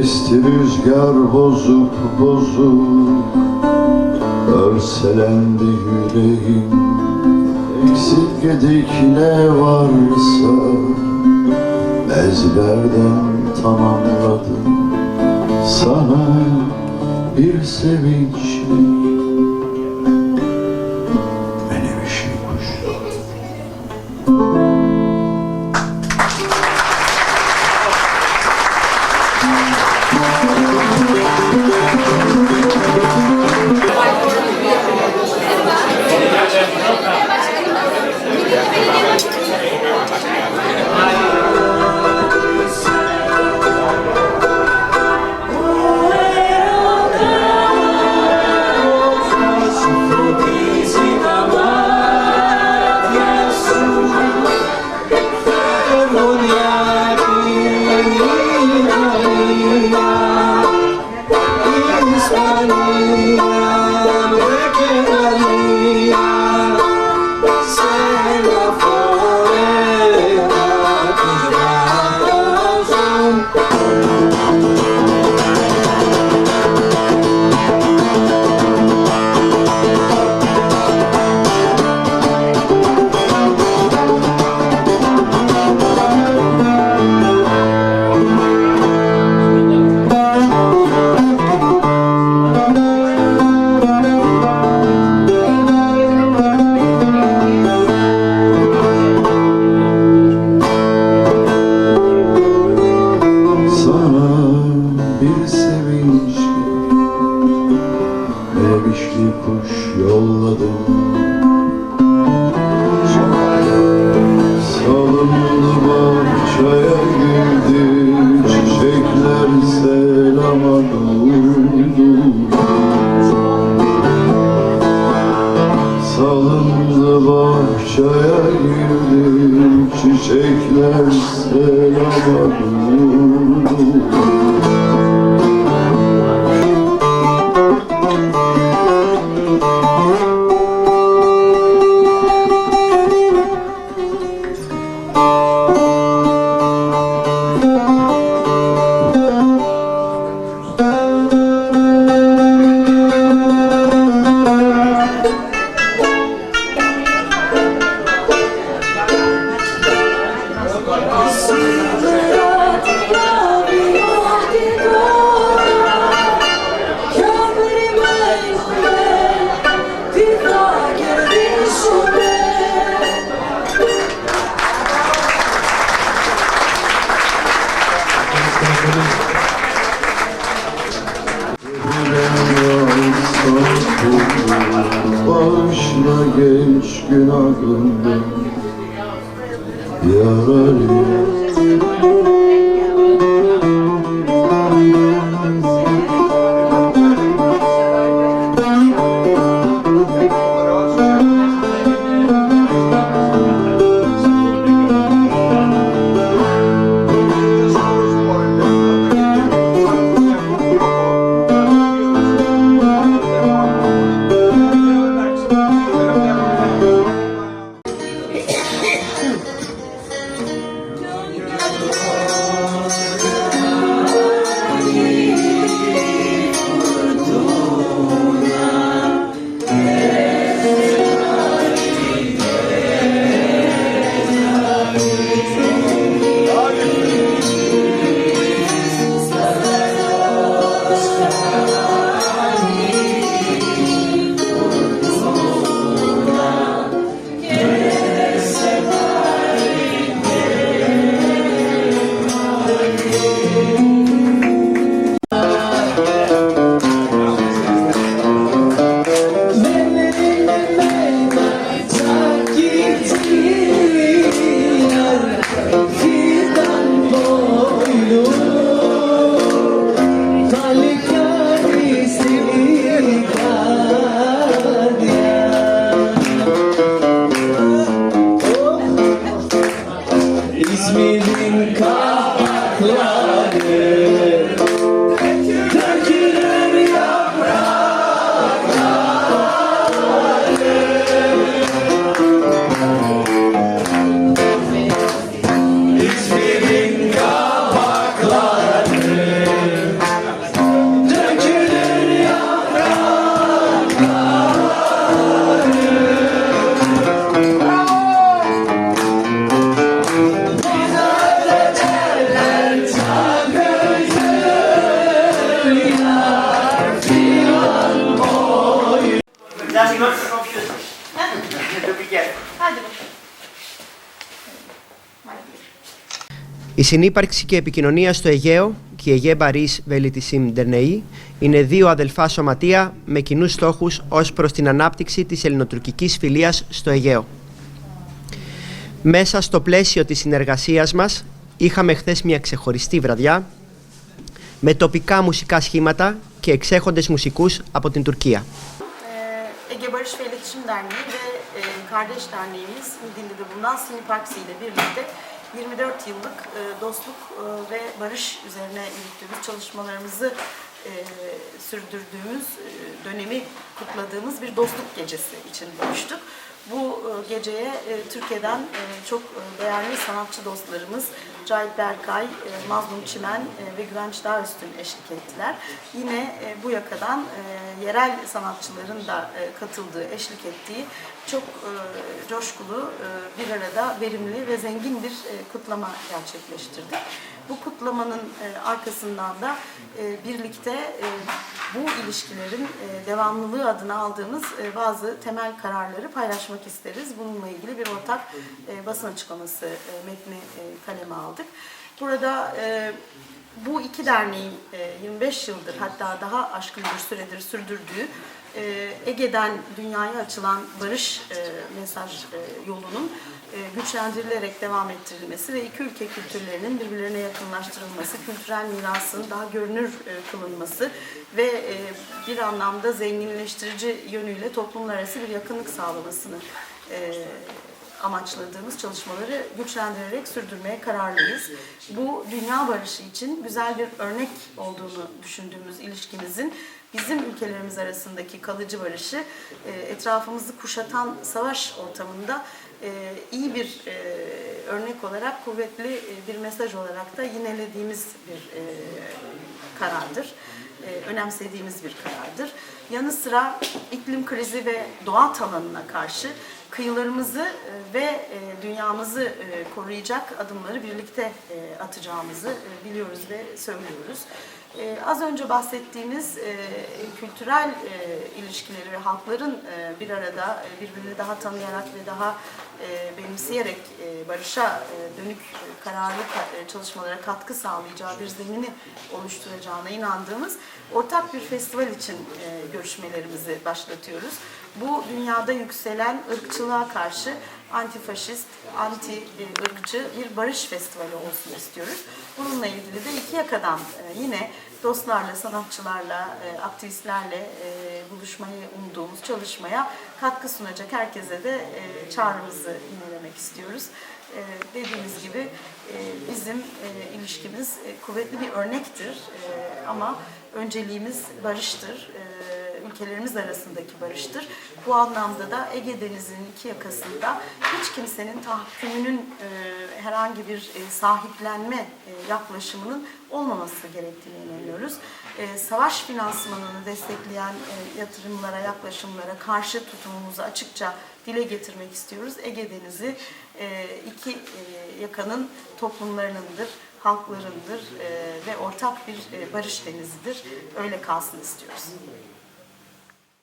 Esti rüzgar bozuk bozuk Örselendi yüreğim. Eksik gedik ne varsa Ezberden tamamladım. Sana bir sevinçle Sana Çiçekler selama Bağışla genç günahımda Yararı Fidan Η συνύπαρξη και επικοινωνία στο Αιγαίο και η Αιγαία Μπαρίς Βελιτισίμ Ντερνεή είναι δύο αδελφά σωματεία με κοινούς στόχους ως προς την ανάπτυξη της ελληνοτουρκικής φιλίας στο Αιγαίο. Μέσα στο πλαίσιο της συνεργασίας μας είχαμε χθες μια ξεχωριστή βραδιά με τοπικά μουσικά σχήματα και εξέχοντες μουσικούς από την Τουρκία. Ee, Ege Barış ve İletişim Derneği ve e, kardeş derneğimiz Midilli'de bulunan Sinipaksi ile birlikte 24 yıllık e, dostluk e, ve barış üzerine yürüttüğümüz çalışmalarımızı e, sürdürdüğümüz e, dönemi kutladığımız bir dostluk gecesi için buluştuk. Bu e, geceye e, Türkiye'den e, çok e, değerli sanatçı dostlarımız Cahit Berkay, e, Mazlum Çimen e, ve Güvenç Dağüstün eşlik ettiler. Yine e, bu yakadan e, yerel sanatçıların da e, katıldığı, eşlik ettiği çok e, coşkulu, e, bir arada verimli ve zengin bir e, kutlama gerçekleştirdik. Bu kutlamanın e, arkasından da e, birlikte e, bu ilişkilerin devamlılığı adına aldığımız bazı temel kararları paylaşmak isteriz. Bununla ilgili bir ortak basın açıklaması metni kaleme aldık. Burada bu iki derneğin e, 25 yıldır hatta daha aşkın bir süredir sürdürdüğü e, Ege'den dünyaya açılan barış e, mesaj e, yolunun e, güçlendirilerek devam ettirilmesi ve iki ülke kültürlerinin birbirlerine yakınlaştırılması, kültürel mirasın daha görünür e, kılınması ve e, bir anlamda zenginleştirici yönüyle toplumlar arası bir yakınlık sağlamasını e, amaçladığımız çalışmaları güçlendirerek sürdürmeye kararlıyız. Bu dünya barışı için güzel bir örnek olduğunu düşündüğümüz ilişkimizin bizim ülkelerimiz arasındaki kalıcı barışı e, etrafımızı kuşatan savaş ortamında e, iyi bir e, örnek olarak kuvvetli bir mesaj olarak da yinelediğimiz bir karardır. Önemsediğimiz bir karardır. Yanı sıra iklim krizi ve doğa talanına karşı kıyılarımızı e, ve e, dünyamızı e, koruyacak adımları birlikte atacağımızı biliyoruz ve söylüyoruz. Az önce bahsettiğimiz e, kültürel ilişkileri ve halkların bir arada birbirini daha tanıyarak ve daha benimseyerek e, barışa e, dönük e, kararlı ka- e, çalışmalara katkı sağlayacağı bir zemini oluşturacağına inandığımız ortak bir festival için e, görüşmelerimizi başlatıyoruz. Bu dünyada yükselen ırkçılığa karşı antifaşist, anti ırkçı bir barış festivali olsun istiyoruz. Bununla ilgili de iki yakadan e, yine dostlarla, sanatçılarla, e, aktivistlerle e, buluşmayı umduğumuz çalışmaya katkı sunacak herkese de e, çağrımızı yinelemek istiyoruz. E, Dediğimiz gibi e, bizim e, ilişkimiz e, kuvvetli bir örnektir E, ama önceliğimiz barıştır. E, ülkelerimiz arasındaki barıştır. Bu anlamda da Ege Denizi'nin iki yakasında hiç kimsenin tahakkümünün e, herhangi bir e, sahiplenme e, yaklaşımının olmaması gerektiğine inanıyoruz. E, savaş finansmanını destekleyen e, yatırımlara, yaklaşımlara karşı tutumumuzu açıkça dile getirmek istiyoruz. Ege Denizi e, iki e, yakanın toplumlarınındır, halklarındır e, ve ortak bir e, barış denizidir. Öyle kalsın istiyoruz.